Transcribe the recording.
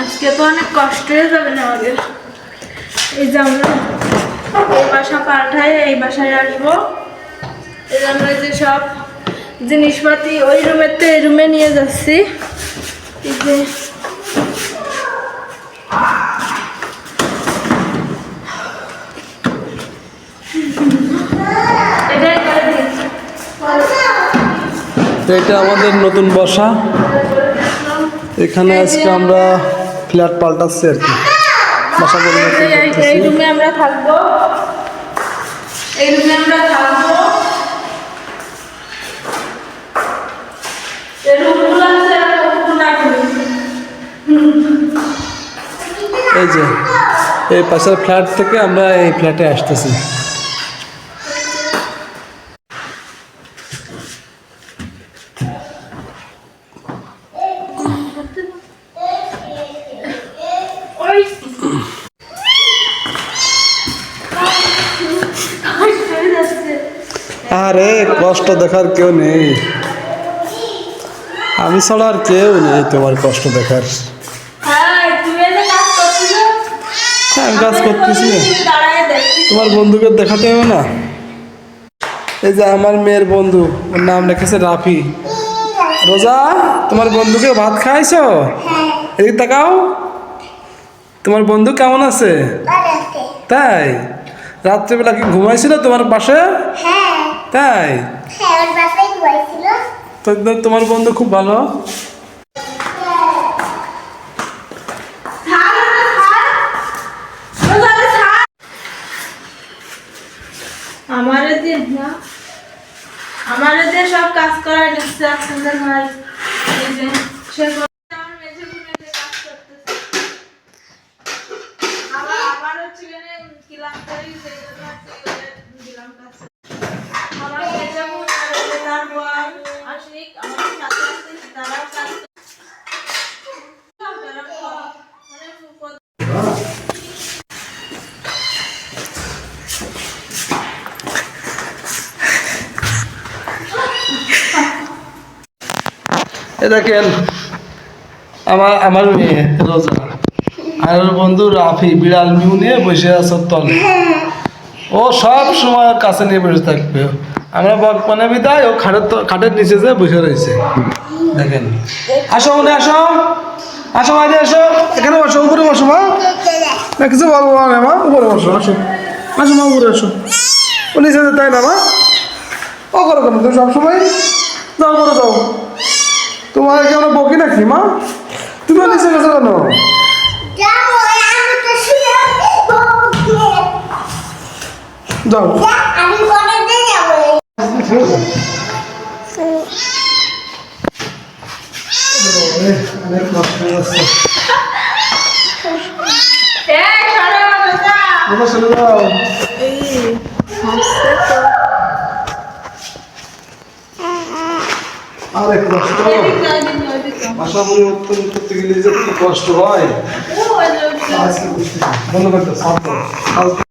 আজকে তো অনেক কষ্ট হয়ে যাবে না আমাদের। এই যে আমরা এই বাসা পাঠায়, এই বাসায় আসব। এই আমরা যে সব জিনিসপাতি ওই রুমের তো এই রুমে নিয়ে যাচ্ছি। এই যে এটা আমাদের নতুন বসা। এখানে আজকে আমরা ফ্ল্যাট পাল্টাচ্ছে আর কি। বাসা এই- রুমে আমরা থাকব। এই রুমে আমরা থাকব? এই যে এই পাশের ফ্ল্যাট থেকে আমরা এই ফ্ল্যাটে আসতেছি ওই কষ্ট হয়ে যাচ্ছে। আরে কষ্ট দেখার কেউ নেই। আমি ছাড়া আর কেউ নেই তোমার কষ্ট দেখার। হ্যাঁ, কাজ? হ্যাঁ করতেছি। তোমার বন্ধুকে দেখাতে হবে না? এই যে আমার মেয়ের বন্ধু ওর নাম রেখেছে রাফি। রোজা তোমার বন্ধুকে ভাত খাইছো? এদিকে তাকাও। তোমার বন্ধু কেমন আছে। তাই? রাত্রেবেলা কি ঘুমাইছিল তোমার পাশে? হ্যাঁ। তাই? হ্যাঁ তোমার বন্ধু খুব ভালো? ছাড়। আমারে দিয়ে না। আমারে দিয়ে সব কাজ আপনাদের ভাই যে সে করছে, আমার মেঝে মেঝে কাজ করতেছে আবার আবার হচ্ছে এখানে কিলাম করি সেই জন্য হচ্ছে এখানে দিলাম কাজ আমার মেঝে বোন আর এই যে তার বর আশিক আমার সাথে আছে তারাও কাজ করছে। তারা মানে এ দেখেন, আমার আমার মেয়ে, রোজা। আর বন্ধু রাফি, বিড়াল মিউ নিয়ে বসে আছে তলে। ও সব সময় কাছে নিয়ে বসে থাকবে। আমরা বকপানে বিদায়, ও খাটের খাটের নিচে যে বসে রয়েছে। দেখেন। আসো মনে, আসো। আসো মাঝে আসো। এখানে বসো, উপরে বসো, মা। না, কিছু বলব মা। উপরে বসো, আসো। আসো, মা, উপরে আসো। ও নিচে হয় না, মা। ও করো কেন তুমি সবসময় যাও, উপরে যাও। তোমার কি আমরা বকি নাকি মা? তুমি নিচে গেছো কেন? যাও। অনেক কষ্ট হয়ে এই সরে যাও। আরে কষ্ট ভাষা পরিবর্তন করতে গেলে যে কি কষ্ট হয়। আজকে